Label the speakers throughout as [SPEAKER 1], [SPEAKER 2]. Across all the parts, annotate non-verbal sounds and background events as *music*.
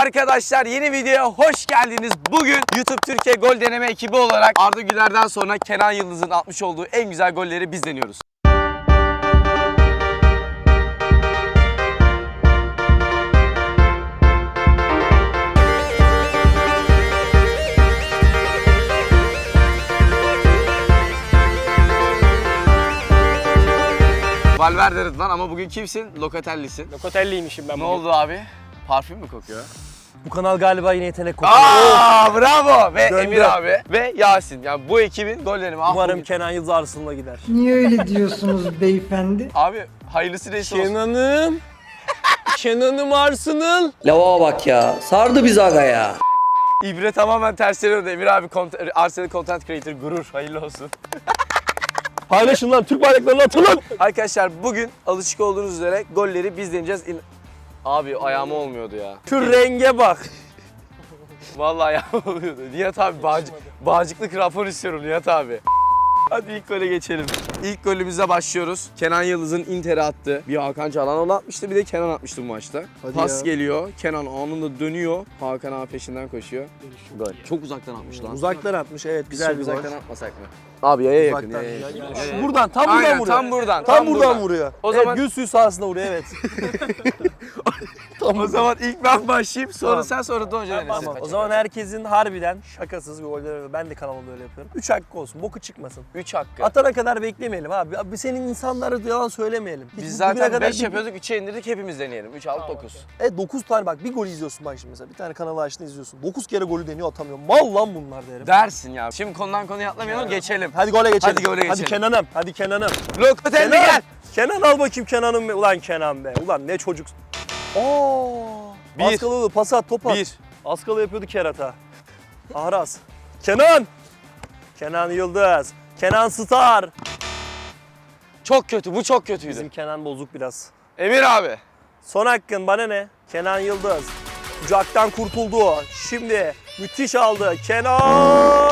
[SPEAKER 1] Arkadaşlar yeni videoya hoş geldiniz. Bugün YouTube Türkiye gol deneme ekibi olarak Arda Güler'den sonra Kenan Yıldız'ın atmış olduğu en güzel golleri biz deniyoruz. Valverde Rıdvan ama bugün kimsin? Lokatellisin.
[SPEAKER 2] Lokotelliymişim ben
[SPEAKER 1] Ne
[SPEAKER 2] bugün.
[SPEAKER 1] oldu abi? Parfüm mü kokuyor?
[SPEAKER 2] Bu kanal galiba yine yetenek kokuyor.
[SPEAKER 1] Aa bravo ve
[SPEAKER 2] Döndü.
[SPEAKER 1] Emir abi ve Yasin. Yani bu ekibin gollerini ah
[SPEAKER 2] Umarım
[SPEAKER 1] bugün-
[SPEAKER 2] Kenan Yıldız Arslan'la gider.
[SPEAKER 3] Niye öyle diyorsunuz *laughs* beyefendi?
[SPEAKER 1] Abi hayırlısı neyse olsun.
[SPEAKER 2] Kenan'ım. Kenan'ım Arsenal.
[SPEAKER 4] Lava bak ya. Sardı biz aga ya.
[SPEAKER 1] İbre tamamen tersine döndü. Emir abi kont- Arsenal Content Creator gurur. Hayırlı olsun.
[SPEAKER 2] Paylaşın lan Türk bayraklarını atın lan.
[SPEAKER 1] Arkadaşlar bugün alışık olduğunuz üzere golleri biz deneyeceğiz. Abi ayağıma olmuyordu ya.
[SPEAKER 2] Şu renge bak.
[SPEAKER 1] Vallahi ayağıma oluyordu. Nihat abi bağcı, bağcıklı krampon istiyorum Nihat abi. Hadi ilk gole geçelim. İlk golümüze başlıyoruz. Kenan Yıldız'ın Inter'e attı. Bir Hakan Çalhanoğlu atmıştı bir de Kenan atmıştı bu maçta.
[SPEAKER 2] Hadi
[SPEAKER 1] Pas
[SPEAKER 2] ya.
[SPEAKER 1] geliyor. Kenan anında dönüyor. Hakan abi peşinden koşuyor. Gol. Çok uzaktan atmış lan.
[SPEAKER 2] Uzaktan atmış evet güzel bir gol.
[SPEAKER 1] uzaktan atmasak mı? Abi yaya yakın.
[SPEAKER 2] Uzaktan.
[SPEAKER 1] Yaya yakın.
[SPEAKER 2] Ya-
[SPEAKER 1] Yaya yakın.
[SPEAKER 2] Buradan tam buradan
[SPEAKER 1] Aynen,
[SPEAKER 2] vuruyor.
[SPEAKER 1] tam buradan,
[SPEAKER 2] Tam,
[SPEAKER 1] tam
[SPEAKER 2] buradan,
[SPEAKER 1] buradan.
[SPEAKER 2] vuruyor.
[SPEAKER 1] O
[SPEAKER 2] evet,
[SPEAKER 1] zaman-
[SPEAKER 2] gül suyu sahasında vuruyor evet. *laughs* *laughs*
[SPEAKER 1] O zaman ilk ben başlayayım sonra
[SPEAKER 2] Tamam.
[SPEAKER 1] sen sonra Don Hoca
[SPEAKER 2] tamam. O zaman herkesin harbiden şakasız golleri ben de kanalımda öyle yapıyorum. 3 hakkı olsun. Boku çıkmasın.
[SPEAKER 1] 3 hakkı.
[SPEAKER 2] Atana kadar beklemeyelim abi. Abi senin insanlara yalan söylemeyelim. Hiç
[SPEAKER 1] Biz
[SPEAKER 2] bugüne
[SPEAKER 1] zaten
[SPEAKER 2] kadar
[SPEAKER 1] 5
[SPEAKER 2] bir-
[SPEAKER 1] yapıyorduk 3'e indirdik hepimiz deneyelim. 3 6 9.
[SPEAKER 2] Evet 9 tane bak bir gol izliyorsun bak şimdi mesela. Bir tane kanalı açtın izliyorsun. 9 kere golü deniyor atamıyor. Mal lan bunlar derim.
[SPEAKER 1] Dersin ya. Şimdi konudan konuya atlamayalım geçelim.
[SPEAKER 2] Hadi gole geçelim.
[SPEAKER 1] Hadi gole
[SPEAKER 2] Hadi
[SPEAKER 1] geçelim.
[SPEAKER 2] Kenan'ım. Hadi Kenan'ım.
[SPEAKER 1] Lokotelli
[SPEAKER 2] Kenan.
[SPEAKER 1] gel.
[SPEAKER 2] Kenan al bakayım Kenan'ım. be. Ulan Kenan be. Ulan ne çocuk. Oo.
[SPEAKER 1] Bir.
[SPEAKER 2] Askalı pas at top at.
[SPEAKER 1] 1.
[SPEAKER 2] Askalı yapıyordu kerata. Ahraz. Kenan. Kenan Yıldız. Kenan Star.
[SPEAKER 1] Çok kötü bu çok kötüydü.
[SPEAKER 2] Bizim Kenan bozuk biraz.
[SPEAKER 1] Emir abi.
[SPEAKER 2] Son hakkın bana ne? Kenan Yıldız. Kucaktan kurtuldu. Şimdi müthiş aldı. Kenan!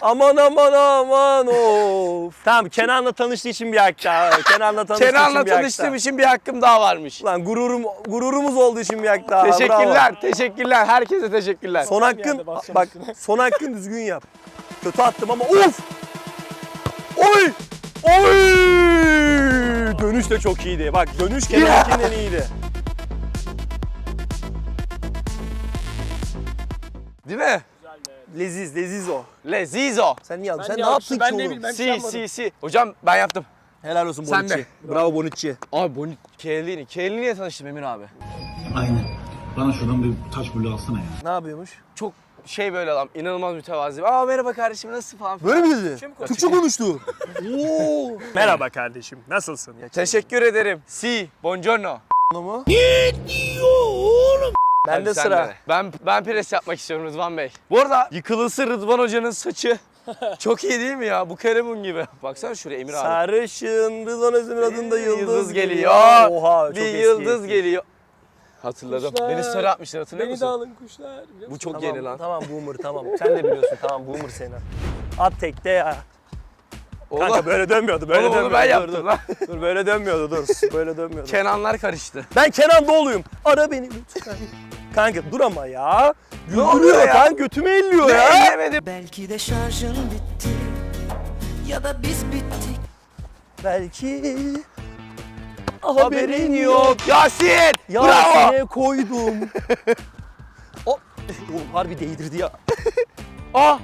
[SPEAKER 2] Aman aman aman of. *laughs* Tamam Kenan'la tanıştığı için bir hak daha. Kenan'la tanıştığı
[SPEAKER 1] Kenan'la
[SPEAKER 2] için bir hak
[SPEAKER 1] tanıştığım
[SPEAKER 2] daha.
[SPEAKER 1] için bir hakkım daha varmış.
[SPEAKER 2] Ulan gururum, gururumuz olduğu için bir hak daha.
[SPEAKER 1] teşekkürler,
[SPEAKER 2] Bravo.
[SPEAKER 1] teşekkürler. Herkese teşekkürler.
[SPEAKER 2] Son hakkın, bak son hakkın düzgün yap. Kötü attım ama of! Oy! Oy! Dönüş de çok iyiydi. Bak dönüş Kenan'ınkinden iyiydi.
[SPEAKER 1] Değil mi?
[SPEAKER 2] Leziz, leziz o.
[SPEAKER 1] Lezizo.
[SPEAKER 2] Sen niye aldın?
[SPEAKER 5] Ben
[SPEAKER 2] Sen
[SPEAKER 5] niye
[SPEAKER 2] ne
[SPEAKER 5] yaptım?
[SPEAKER 2] yaptın
[SPEAKER 5] Ben
[SPEAKER 2] ki
[SPEAKER 5] ne
[SPEAKER 2] oğlum?
[SPEAKER 5] bileyim, ben-
[SPEAKER 1] Si si si. Hocam ben yaptım.
[SPEAKER 2] Helal olsun
[SPEAKER 1] Sen
[SPEAKER 2] Bonucci.
[SPEAKER 1] de.
[SPEAKER 2] Bravo Bonucci.
[SPEAKER 1] Abi Bonit Chiellini. Chiellini'ye tanıştım Emir abi.
[SPEAKER 6] Aynen. Bana şuradan bir taş bulu alsana ya.
[SPEAKER 2] Ne yapıyormuş?
[SPEAKER 1] Çok şey böyle adam. inanılmaz mütevazi. Aa merhaba kardeşim nasılsın falan.
[SPEAKER 2] Böyle mi dedi? Türkçe konuştu. *laughs* Oo. Merhaba kardeşim. Nasılsın? Ya,
[SPEAKER 1] Teşekkür ederim. Si, buongiorno.
[SPEAKER 2] mu? Ne diyor oğlum?
[SPEAKER 1] Hadi sen
[SPEAKER 2] sıra.
[SPEAKER 1] de. Ben ben pres yapmak istiyorum Rıdvan Bey. Bu arada yıkılısı Rıdvan Hoca'nın saçı *laughs* çok iyi değil mi ya? Bu Karamun gibi. Baksana şuraya Emir abi.
[SPEAKER 2] Sarışın Rıdvan Özdemir adında yıldız,
[SPEAKER 1] Yıldız
[SPEAKER 2] geliyor.
[SPEAKER 1] geliyor.
[SPEAKER 2] Oha çok
[SPEAKER 1] bir
[SPEAKER 2] eski,
[SPEAKER 1] yıldız
[SPEAKER 2] eski.
[SPEAKER 1] geliyor. Hatırladım.
[SPEAKER 5] Kuşlar.
[SPEAKER 1] Beni sarı atmışlar hatırlıyor
[SPEAKER 5] Beni
[SPEAKER 1] musun?
[SPEAKER 5] de alın kuşlar. biliyor
[SPEAKER 1] Bu
[SPEAKER 5] musun?
[SPEAKER 1] çok
[SPEAKER 2] Tamam,
[SPEAKER 1] yeni lan.
[SPEAKER 2] Tamam boomer tamam. Sen de biliyorsun tamam boomer seni. At tekte ya.
[SPEAKER 1] Oğlum,
[SPEAKER 2] Kanka böyle dönmüyordu böyle
[SPEAKER 1] oğlum onu
[SPEAKER 2] dönmüyordu.
[SPEAKER 1] ben
[SPEAKER 2] dur,
[SPEAKER 1] yaptım
[SPEAKER 2] dur.
[SPEAKER 1] lan.
[SPEAKER 2] Dur böyle dönmüyordu dur. Böyle dönmüyordu.
[SPEAKER 1] Kenanlar karıştı.
[SPEAKER 2] Ben Kenan Doğulu'yum. Ara beni lütfen. Kanka dur ama ya. Güldürüyor
[SPEAKER 1] ya?
[SPEAKER 2] kan götümü elliyor
[SPEAKER 1] Ne
[SPEAKER 2] ya.
[SPEAKER 1] ellemedim.
[SPEAKER 7] Belki de şarjın bitti ya da biz bittik.
[SPEAKER 2] Belki
[SPEAKER 1] Haberin yok. Yasin!
[SPEAKER 2] Ya
[SPEAKER 1] Bravo!
[SPEAKER 2] sene koydum. *laughs* o Oğlum harbi değdirdi ya. *laughs*
[SPEAKER 1] Ah!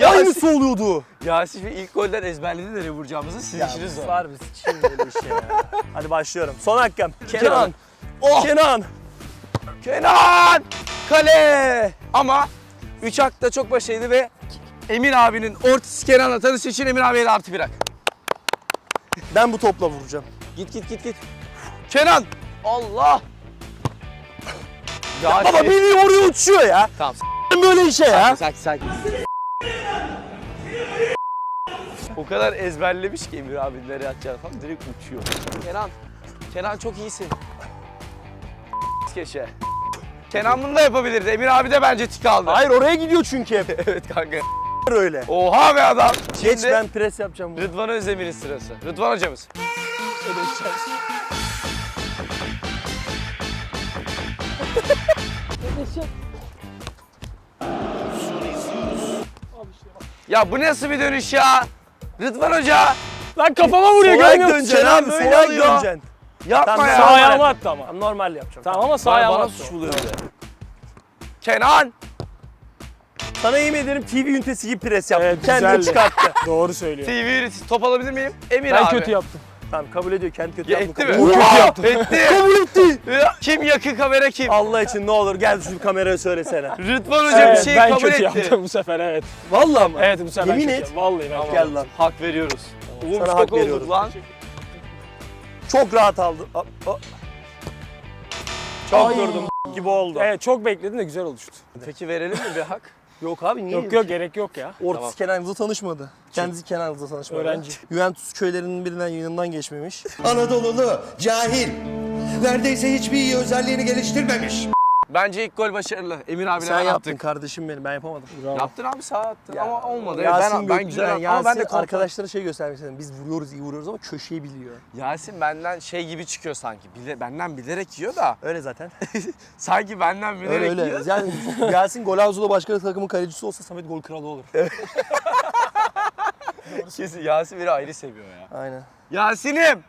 [SPEAKER 1] Yasin!
[SPEAKER 2] Aynısı oluyordu.
[SPEAKER 1] Yasin ilk golden ezberledi nereye vuracağımızı sizin işiniz var.
[SPEAKER 2] Var bir sıçayım böyle bir şey ya. Hadi başlıyorum. Son hakkım. Kenan.
[SPEAKER 1] Kenan. Oh!
[SPEAKER 2] Kenan.
[SPEAKER 1] Kenan! Kale! Ama 3 hakta çok başarılı ve Emir abinin ortası Kenan'la tanışı için Emir abiye de artı bir hak.
[SPEAKER 2] Ben bu topla vuracağım.
[SPEAKER 1] Git git git git. Kenan! Allah!
[SPEAKER 2] Ya baba beni oraya uçuyor ya.
[SPEAKER 1] Tamam.
[SPEAKER 2] Böyle işe ya.
[SPEAKER 1] Sakin sakin. O kadar ezberlemiş ki Emir abi nereye atacağını falan direkt uçuyor. Kenan, Kenan çok iyisin. Keşe. Kenan bunu da yapabilirdi. Emir abi de bence tik aldı.
[SPEAKER 2] Hayır oraya gidiyor çünkü hep. *laughs*
[SPEAKER 1] evet kanka. *laughs*
[SPEAKER 2] öyle.
[SPEAKER 1] Oha be adam.
[SPEAKER 2] Geç
[SPEAKER 1] Şimdi
[SPEAKER 2] ben pres yapacağım. bunu.
[SPEAKER 1] Rıdvan Özdemir'in sırası. Rıdvan hocamız.
[SPEAKER 2] çek. *laughs*
[SPEAKER 1] Ya bu nasıl bir dönüş ya? Rıdvan Hoca
[SPEAKER 2] Lan kafama vuruyor Sola görmüyor musun? döneceksin abi.
[SPEAKER 1] böyle
[SPEAKER 2] Sola
[SPEAKER 1] alıyor.
[SPEAKER 2] döneceksin.
[SPEAKER 1] Yapma
[SPEAKER 2] Tamam,
[SPEAKER 1] ya.
[SPEAKER 2] sağ
[SPEAKER 1] Bana-
[SPEAKER 2] ayağıma attı ama. Normal yapacağım. Tamam ama sağ ayağıma
[SPEAKER 1] bana
[SPEAKER 2] attı.
[SPEAKER 1] suç buluyor bir de. Kenan!
[SPEAKER 2] Sana yemin ederim TV ünitesi gibi pres yaptı.
[SPEAKER 5] Evet,
[SPEAKER 2] Kendini
[SPEAKER 5] güzeldi.
[SPEAKER 2] çıkarttı. *laughs*
[SPEAKER 5] Doğru söylüyor.
[SPEAKER 1] TV üretici top alabilir miyim? Emir
[SPEAKER 5] Ben
[SPEAKER 1] abi.
[SPEAKER 5] kötü yaptım.
[SPEAKER 2] tamam kabul ediyor. Kendi kötü
[SPEAKER 1] Ya
[SPEAKER 2] yaptı.
[SPEAKER 1] etti mi?
[SPEAKER 2] kabul ediyor.
[SPEAKER 1] kötü yaptı. Etti. *laughs* Kabul etti. Kim yakın kamera kim?
[SPEAKER 2] Allah için ne olur gel şu kameraya söylesene. *laughs*
[SPEAKER 1] Rıdvan Hoca
[SPEAKER 5] Evet,
[SPEAKER 1] bir şey
[SPEAKER 5] ben
[SPEAKER 1] kabul
[SPEAKER 5] kötü
[SPEAKER 1] etti.
[SPEAKER 5] yaptım bu sefer evet.
[SPEAKER 2] Vallahi mı?
[SPEAKER 5] Evet bu sefer
[SPEAKER 2] Yemin
[SPEAKER 5] kötü
[SPEAKER 2] et.
[SPEAKER 5] yaptım. Vallahi ben kötü
[SPEAKER 2] Gel lan.
[SPEAKER 1] Hak veriyoruz.
[SPEAKER 2] Sana hak
[SPEAKER 1] olduk
[SPEAKER 2] veriyorum.
[SPEAKER 1] lan.
[SPEAKER 2] Çok rahat aldı. A- a- Çok
[SPEAKER 5] Ay.
[SPEAKER 2] durdum *laughs* gibi oldu.
[SPEAKER 5] Evet çok bekledim de güzel oluştu.
[SPEAKER 1] Peki verelim mi bir hak? *laughs*
[SPEAKER 2] Yok abi niye?
[SPEAKER 5] Yok yok gerek yok ya.
[SPEAKER 2] Ortiz
[SPEAKER 1] Tamam.
[SPEAKER 2] Kenan Yıldız'la tanışmadı. Kendisi Kenan Yıldız'la tanışmadı.
[SPEAKER 5] Öğrenci.
[SPEAKER 2] Juventus köylerinin birinden yanından geçmemiş.
[SPEAKER 8] Anadolulu, cahil. Neredeyse hiçbir iyi özelliğini geliştirmemiş.
[SPEAKER 1] Bence ilk gol başarılı. Emir abiyle
[SPEAKER 2] Sen yaptın
[SPEAKER 1] yaptık.
[SPEAKER 2] kardeşim benim ben yapamadım.
[SPEAKER 1] Yaptın abi sağ attın ama olmadı.
[SPEAKER 2] Yasin
[SPEAKER 1] ben, ben güzel
[SPEAKER 2] Yasin
[SPEAKER 1] ama ben de kontrol-
[SPEAKER 2] arkadaşlara şey göstermek istedim. Biz vuruyoruz iyi vuruyoruz ama köşeyi biliyor.
[SPEAKER 1] Yasin benden şey gibi çıkıyor sanki. Bile, benden bilerek yiyor da.
[SPEAKER 2] Öyle zaten. *laughs*
[SPEAKER 1] Sanki benden bilerek
[SPEAKER 2] öyle öyle.
[SPEAKER 1] yiyor.
[SPEAKER 2] Yani *laughs* Yasin Golazzo'da başka bir takımın kalecisi olsa Samet gol kralı olur. *laughs*
[SPEAKER 1] Kesin Yasin beni ayrı seviyor ya.
[SPEAKER 2] Aynen.
[SPEAKER 1] Yasin'im!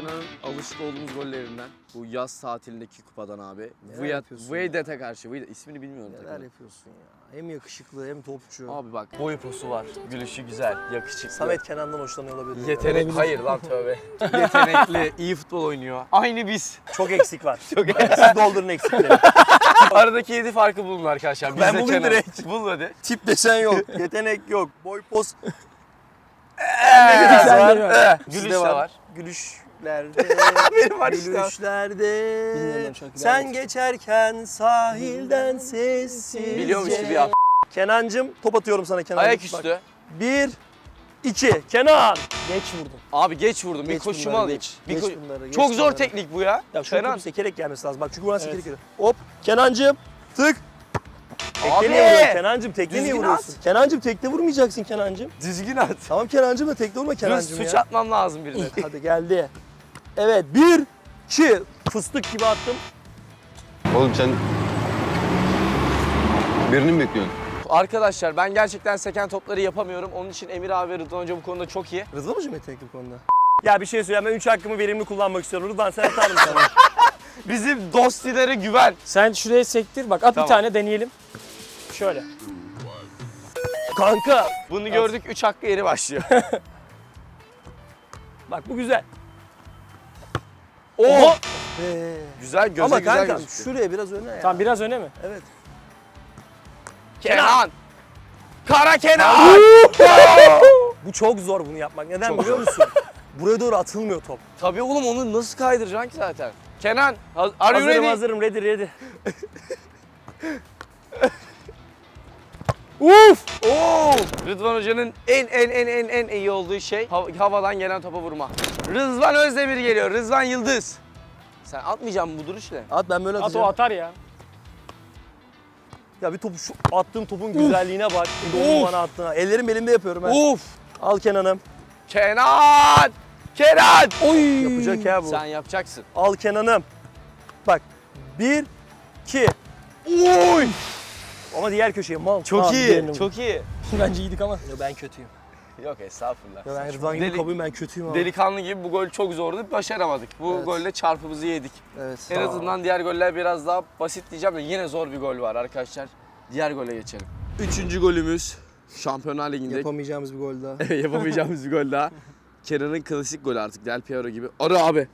[SPEAKER 1] Kenan'ın alışık olduğumuz gollerinden bu yaz tatilindeki kupadan abi.
[SPEAKER 2] Neler
[SPEAKER 1] Vuyat,
[SPEAKER 2] yapıyorsun
[SPEAKER 1] Vuyadet'e karşı. Vuyadет, ismini bilmiyorum.
[SPEAKER 2] Neler
[SPEAKER 1] takımın.
[SPEAKER 2] yapıyorsun ya? Hem yakışıklı hem topçu.
[SPEAKER 1] Abi bak boy posu var, gülüşü güzel, yakışıklı.
[SPEAKER 2] Samet Kenan'dan hoşlanıyor olabilir.
[SPEAKER 1] Yetenek, hayır lan tövbe. *laughs* Yetenekli, iyi futbol oynuyor. Aynı biz.
[SPEAKER 2] Çok eksik var. *laughs* Çok eksik. Siz doldurun eksikleri. *laughs*
[SPEAKER 1] Aradaki yedi farkı bulun arkadaşlar. Biz
[SPEAKER 2] Ben
[SPEAKER 1] de
[SPEAKER 2] bulayım
[SPEAKER 1] Kenan.
[SPEAKER 2] direkt.
[SPEAKER 1] Bul hadi.
[SPEAKER 2] Tip desen yok. Yetenek yok. Boy.
[SPEAKER 5] Güzel
[SPEAKER 2] var.
[SPEAKER 5] değil mi?
[SPEAKER 1] Gülüş de var.
[SPEAKER 2] Gülüşlerde. *laughs*
[SPEAKER 1] Benim var işte.
[SPEAKER 2] Gülüşlerde. Sen geçerken sahilden sessiz.
[SPEAKER 1] Biliyormuş gibi yap.
[SPEAKER 2] Kenancım top atıyorum sana Kenancım.
[SPEAKER 1] Ayaküstü.
[SPEAKER 2] Bir, iki. Kenan.
[SPEAKER 5] Geç vurdum.
[SPEAKER 1] Abi geç vurdum. Bir
[SPEAKER 2] Geç
[SPEAKER 1] koşumu
[SPEAKER 2] bunları,
[SPEAKER 1] alayım.
[SPEAKER 2] geç.
[SPEAKER 1] Bir
[SPEAKER 2] Geç
[SPEAKER 1] ko-
[SPEAKER 2] bunları, geç
[SPEAKER 1] Çok zor
[SPEAKER 2] bunları.
[SPEAKER 1] teknik bu ya.
[SPEAKER 2] Ya şu
[SPEAKER 1] Kenan.
[SPEAKER 2] sekerek gelmesi lazım. Bak çünkü burası
[SPEAKER 5] Evet.
[SPEAKER 2] sekerek geliyor. Hop. Kenancım. Tık. Tekte
[SPEAKER 1] Abi.
[SPEAKER 2] niye vuruyorsun Kenancım? Tekte niye
[SPEAKER 1] Düzgün
[SPEAKER 2] vuruyorsun? Kenancım tekte vurmayacaksın Kenancım.
[SPEAKER 1] Düzgün at.
[SPEAKER 2] Tamam Kenancım da tekte vurma
[SPEAKER 1] Dur
[SPEAKER 2] Kenancım
[SPEAKER 1] suç
[SPEAKER 2] ya.
[SPEAKER 1] atmam lazım birine.
[SPEAKER 2] Hadi geldi. Evet bir, iki. Fıstık gibi attım.
[SPEAKER 9] Oğlum sen birini mi bekliyorsun?
[SPEAKER 1] Arkadaşlar ben gerçekten seken topları yapamıyorum. Onun için Emir abi ve Rıdvan Hoca bu konuda çok iyi.
[SPEAKER 2] Rıdvan Hocam yetenekli bu konuda. Ya bir şey söyleyeyim ben 3 hakkımı verimli kullanmak istiyorum. Rıdvan sen atar mısın? *laughs*
[SPEAKER 1] Bizim dostilere güven.
[SPEAKER 5] Sen şuraya sektir bak at
[SPEAKER 1] Tamam.
[SPEAKER 5] bir tane deneyelim. Şöyle.
[SPEAKER 2] Kanka.
[SPEAKER 1] Bunu gördük 3 hakkı yeri başlıyor. *laughs*
[SPEAKER 2] Bak bu güzel.
[SPEAKER 1] Oo!
[SPEAKER 2] Ee,
[SPEAKER 1] Güzel göze
[SPEAKER 2] Ama
[SPEAKER 1] güzel
[SPEAKER 2] kanka
[SPEAKER 1] gözüktü.
[SPEAKER 2] şuraya biraz öne ya.
[SPEAKER 5] Tamam biraz öne mi?
[SPEAKER 2] Evet.
[SPEAKER 1] Kenan! Kara Kenan! *laughs*
[SPEAKER 2] Bu çok zor bunu yapmak. Neden
[SPEAKER 1] Çok
[SPEAKER 2] biliyor musun? Buraya doğru atılmıyor top.
[SPEAKER 1] Tabii oğlum onu nasıl kaydıracaksın ki zaten? Kenan, haz- are you
[SPEAKER 2] hazırım
[SPEAKER 1] ready?
[SPEAKER 2] hazırım ready ready. *laughs*
[SPEAKER 1] Uf! Oo! Rıdvan Hoca'nın en en en en en iyi olduğu şey hav- havadan gelen topa vurma. Rızvan Özdemir geliyor. Rızvan Yıldız. Sen atmayacaksın bu duruş ne?
[SPEAKER 2] At ben böyle
[SPEAKER 5] At o
[SPEAKER 2] atacağım.
[SPEAKER 5] atar ya.
[SPEAKER 2] Ya bir topu şu attığım topun güzelliğine bak.
[SPEAKER 1] Uf.
[SPEAKER 2] bana attığına. Ellerim elimde yapıyorum ben.
[SPEAKER 1] Uf!
[SPEAKER 2] Al Kenan'ım.
[SPEAKER 1] Kenan! Kenan!
[SPEAKER 5] Oy.
[SPEAKER 2] Yapacak ya bu.
[SPEAKER 1] Sen yapacaksın.
[SPEAKER 2] Al Kenan'ım. Bak. Bir, iki.
[SPEAKER 1] Oy!
[SPEAKER 2] Ama diğer köşeye mal.
[SPEAKER 1] Çok
[SPEAKER 2] Tamam,
[SPEAKER 1] iyi.
[SPEAKER 2] vur.
[SPEAKER 1] Çok iyi. *laughs*
[SPEAKER 5] Bence iyiydik ama.
[SPEAKER 2] Ya ben kötüyüm.
[SPEAKER 1] Yok estağfurullah.
[SPEAKER 2] Ya ben Rıdvan gibi
[SPEAKER 1] Deli-
[SPEAKER 2] ben kötüyüm abi.
[SPEAKER 1] Delikanlı gibi bu gol çok zordu. Başaramadık. Bu
[SPEAKER 2] Evet.
[SPEAKER 1] golle çarpımızı yedik.
[SPEAKER 2] Evet.
[SPEAKER 1] En azından diğer goller biraz daha basit diyeceğim de yine zor bir gol var arkadaşlar. Diğer gole geçelim. Üçüncü golümüz Şampiyonlar Ligi'nde
[SPEAKER 2] Yapamayacağımız bir gol daha. *laughs*
[SPEAKER 1] yapamayacağımız bir gol daha. *laughs* Kenan'ın klasik golü artık Del Piero gibi. Arı abi.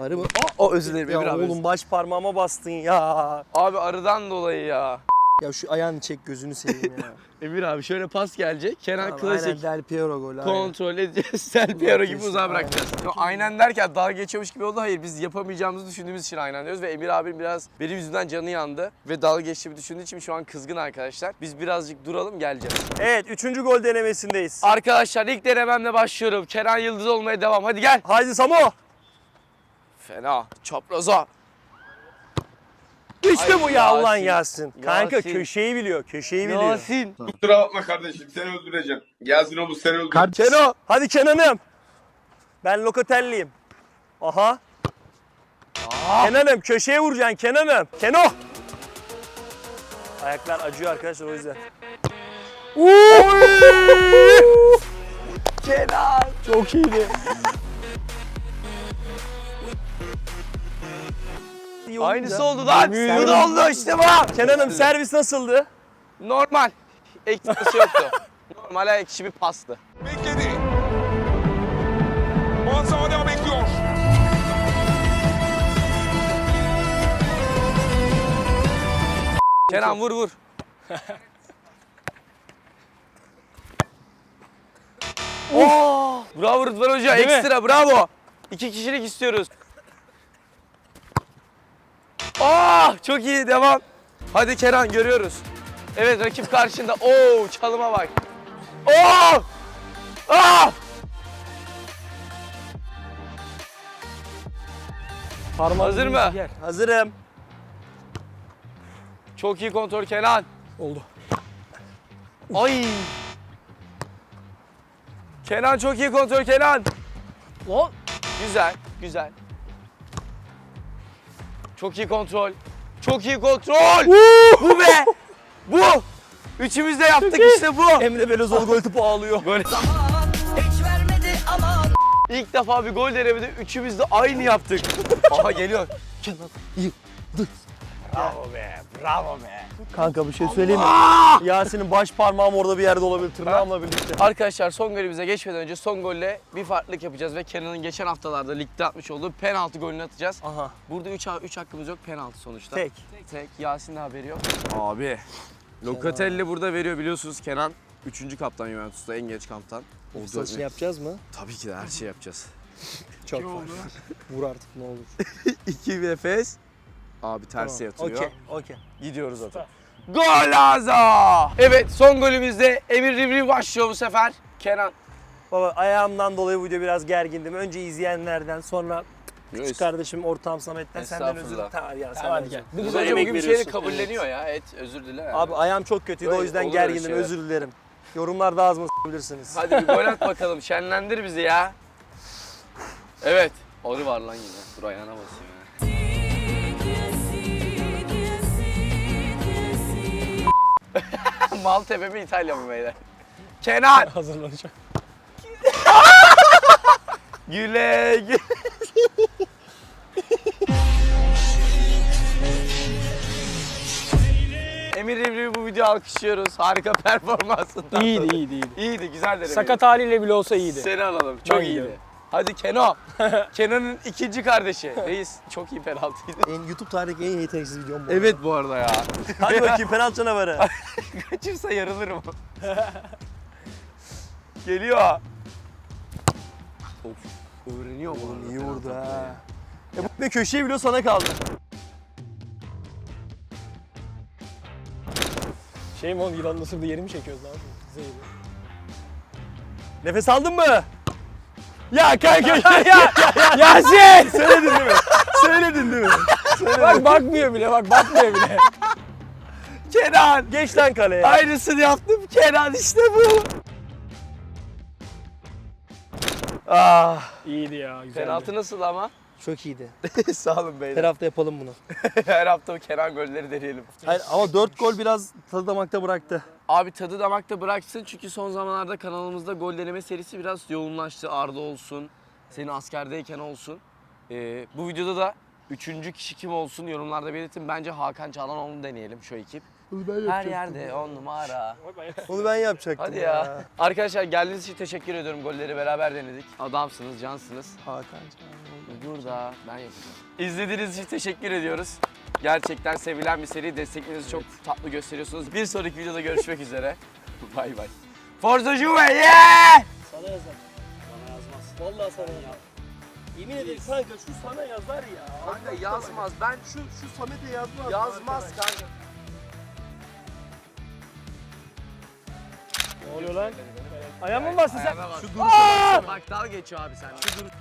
[SPEAKER 2] Arı mı?
[SPEAKER 1] O özür dilerim
[SPEAKER 2] Ya
[SPEAKER 1] Emir abi.
[SPEAKER 2] oğlum baş parmağıma bastın ya.
[SPEAKER 1] Abi arıdan dolayı ya.
[SPEAKER 2] Ya şu ayağını çek gözünü seveyim ya. *laughs*
[SPEAKER 1] Emir abi şöyle pas gelecek. Kenan klasik
[SPEAKER 2] Aynen Del Piero golü. aynen.
[SPEAKER 1] kontrol edeceğiz. *laughs* Del Piero gibi
[SPEAKER 2] Yapıyorsun,
[SPEAKER 1] uzağa
[SPEAKER 2] aynen.
[SPEAKER 1] bırakacağız. Yo, aynen derken dalga geçiyormuş gibi oldu. Hayır biz yapamayacağımızı düşündüğümüz için aynen diyoruz. Ve Emir abim biraz benim yüzümden canı yandı. Ve dalga geçtiğimi düşündüğü için şu an kızgın arkadaşlar. Biz birazcık duralım geleceğiz.
[SPEAKER 2] Evet üçüncü gol denemesindeyiz.
[SPEAKER 1] Arkadaşlar ilk denememle başlıyorum. Kenan Yıldız olmaya devam. Hadi gel.
[SPEAKER 2] Haydi Samo.
[SPEAKER 1] Fena. Çapraza.
[SPEAKER 2] İşte
[SPEAKER 1] Ay,
[SPEAKER 2] bu ya Allah'ın
[SPEAKER 1] Yasin.
[SPEAKER 2] Yasin. Kanka
[SPEAKER 1] Yasin.
[SPEAKER 2] köşeyi biliyor, köşeyi biliyor.
[SPEAKER 1] Yasin.
[SPEAKER 10] Kusura bakma kardeşim seni öldüreceğim. Gelsin o bu seni öldüreceğim.
[SPEAKER 2] Keno. Hadi Kenan'ım. Ben Lokotelliyim. Aha. Kenan'ım köşeye vuracaksın Kenan'ım. Keno. Ayaklar acıyor arkadaşlar o yüzden.
[SPEAKER 1] Kenan.
[SPEAKER 2] Çok iyiydi. İyi oldu
[SPEAKER 1] Aynısı oldu lan. Bu da oldu işte bu.
[SPEAKER 2] Kenan'ım servis nasıldı?
[SPEAKER 1] Normal. Ekstrası yoktu. Normale ekşi bir pastı.
[SPEAKER 6] Bekledi. Muazzam adam bekliyor.
[SPEAKER 1] Kenan vur vur. Oo! Bravo Rıdvan Hoca.
[SPEAKER 5] Değil mi?
[SPEAKER 1] Ekstra bravo. İki kişilik istiyoruz. Oh! Çok iyi devam. Hadi Kenan görüyoruz. Evet rakip karşında. Oo çalıma bak. Oo! Ah!
[SPEAKER 5] Parmağını
[SPEAKER 1] Hazır mı?
[SPEAKER 5] Gel.
[SPEAKER 2] Hazırım.
[SPEAKER 1] Çok iyi kontrol Kenan.
[SPEAKER 5] Oldu.
[SPEAKER 1] Ay! Kenan çok iyi kontrol Kenan.
[SPEAKER 5] Lan.
[SPEAKER 1] Güzel, güzel. Çok iyi kontrol. Çok iyi kontrol. bu be. Bu. Üçümüz de yaptık işte bu.
[SPEAKER 2] Emre Belözoğlu gol topu ağlıyor.
[SPEAKER 1] Böyle ilk defa bir gol denemede üçümüz de aynı yaptık. Aha geliyor. Bravo be, bravo be.
[SPEAKER 2] Kanka bir şey söyleyeyim mi? Yasin'in baş parmağım orada bir yerde olabilir tırnağımla birlikte.
[SPEAKER 1] Arkadaşlar son golümüze geçmeden önce son golle bir farklılık yapacağız ve Kenan'ın geçen haftalarda ligde atmış olduğu penaltı golünü atacağız.
[SPEAKER 2] Aha.
[SPEAKER 1] Burada 3 3 hakkımız yok penaltı sonuçta.
[SPEAKER 2] Tek.
[SPEAKER 1] Tek. Yasin'in haberi yok. Abi. Locatelli burada veriyor biliyorsunuz Kenan. Üçüncü kaptan Juventus'ta en genç kaptan.
[SPEAKER 2] Saçını yapacağız mı?
[SPEAKER 1] Tabii ki de her şey yapacağız.
[SPEAKER 2] Çok var. Vur artık ne olur. *laughs*
[SPEAKER 1] 2 Efes. Abi tersi yatıyor.
[SPEAKER 2] Okey, okey.
[SPEAKER 1] Gidiyoruz ata. Golazo! Evet son golümüzde Emir Rivri başlıyor bu sefer. Kenan.
[SPEAKER 2] Baba ayağımdan dolayı bu video biraz gergindim. Önce izleyenlerden sonra küçük kardeşim ortağım Samet'ten senden özür
[SPEAKER 1] Estağfurullah.
[SPEAKER 2] Tamam ya
[SPEAKER 5] Tamam, hadi gel.
[SPEAKER 1] Bu
[SPEAKER 2] emek
[SPEAKER 1] bugün bir şeyleri
[SPEAKER 2] veriyorsun.
[SPEAKER 1] kabulleniyor ya. Et özür dile. yani.
[SPEAKER 2] Abi ayağım çok kötüydü o
[SPEAKER 1] Öyle,
[SPEAKER 2] yüzden
[SPEAKER 1] olur öyle
[SPEAKER 2] gergindim
[SPEAKER 1] şeyler.
[SPEAKER 2] özür dilerim. Yorumlarda ağzıma s**bilirsiniz.
[SPEAKER 1] Hadi bir gol at *laughs* bakalım. Şenlendir bizi ya. Evet. Arı var lan yine. Dur ayağına basayım ya. *laughs* Maltepe mi İtalya mı beyler? Kenan! *laughs*
[SPEAKER 5] Hazırlanacak. *laughs*
[SPEAKER 1] Güle güle. Emir Rivri'yi bu video alkışlıyoruz. Harika performansından.
[SPEAKER 5] İyiydi, iyiydi, iyiydi.
[SPEAKER 1] İyiydi, güzel deneme.
[SPEAKER 5] Sakat haliyle bile olsa iyiydi.
[SPEAKER 1] Seni alalım. Çok
[SPEAKER 5] Ben
[SPEAKER 1] iyiydi.
[SPEAKER 5] gidiyorum.
[SPEAKER 1] Hadi Keno. *laughs* Kenan'ın ikinci kardeşi. Reis çok iyi penaltıydı.
[SPEAKER 2] En YouTube tarihindeki en yeteneksiz videom bu.
[SPEAKER 1] Evet bu arada ya.
[SPEAKER 2] Hadi bakayım penaltı canavarı. *laughs*
[SPEAKER 1] Kaçırsa yarılırım. *laughs* Geliyor. Of. Öğreniyor bu arada.
[SPEAKER 2] İyi vurdu ha. E bu ve köşeyi biliyor sana kaldı.
[SPEAKER 5] Şey mi oğlum yılan ısırdı yeri mi çekiyoruz ne yapıyoruz? Zehri.
[SPEAKER 2] Nefes aldın mı? Ya kanka *laughs*
[SPEAKER 5] ya, Yasin!
[SPEAKER 2] söyledin değil mi? Söyledin değil mi?
[SPEAKER 5] bak bakmıyor bile bak bakmıyor bile.
[SPEAKER 1] Kenan.
[SPEAKER 2] Geç lan kaleye.
[SPEAKER 1] Aynısını yaptım Kenan işte bu. Ah.
[SPEAKER 5] İyiydi ya güzeldi.
[SPEAKER 1] Penaltı nasıl ama?
[SPEAKER 2] Çok iyiydi. *laughs*
[SPEAKER 1] Sağ olun beyler.
[SPEAKER 2] Her hafta yapalım bunu. *laughs*
[SPEAKER 1] Her hafta o Kenan golleri deneyelim.
[SPEAKER 2] Hayır ama 4 gol biraz tadı damakta bıraktı.
[SPEAKER 1] Abi tadı damakta bıraksın çünkü son zamanlarda kanalımızda gol deneme serisi biraz yoğunlaştı. Arda olsun, senin askerdeyken olsun. Ee, bu videoda da üçüncü kişi kim olsun yorumlarda belirtin. Bence Hakan Çalhanoğlu deneyelim şu ekip. Her yerde on numara.
[SPEAKER 2] Onu ben yapacaktım
[SPEAKER 1] Hadi ya. Arkadaşlar geldiğiniz için teşekkür ediyorum. Golleri beraber denedik. Adamsınız, cansınız.
[SPEAKER 2] Hakan
[SPEAKER 1] Burada ben yapacağım. İzlediğiniz için teşekkür ediyoruz. Gerçekten sevilen bir seri. Desteklerinizi çok tatlı gösteriyorsunuz. Bir sonraki videoda görüşmek *laughs* üzere. Bay bay. Forza Juve yeah!
[SPEAKER 2] Sana yazar. Bana yazmaz. Vallahi sana yazar. Yemin ederim kanka şu sana yazar ya.
[SPEAKER 1] Kanka yazmaz. Ben
[SPEAKER 2] Şu, şu Samet'e yazmaz.
[SPEAKER 1] yazmaz kanka.
[SPEAKER 5] Ne oluyor lan? Ayağıma mı bastın sen?
[SPEAKER 1] Şu duruşa Bak dalga geçiyor abi sen. Şu duruş.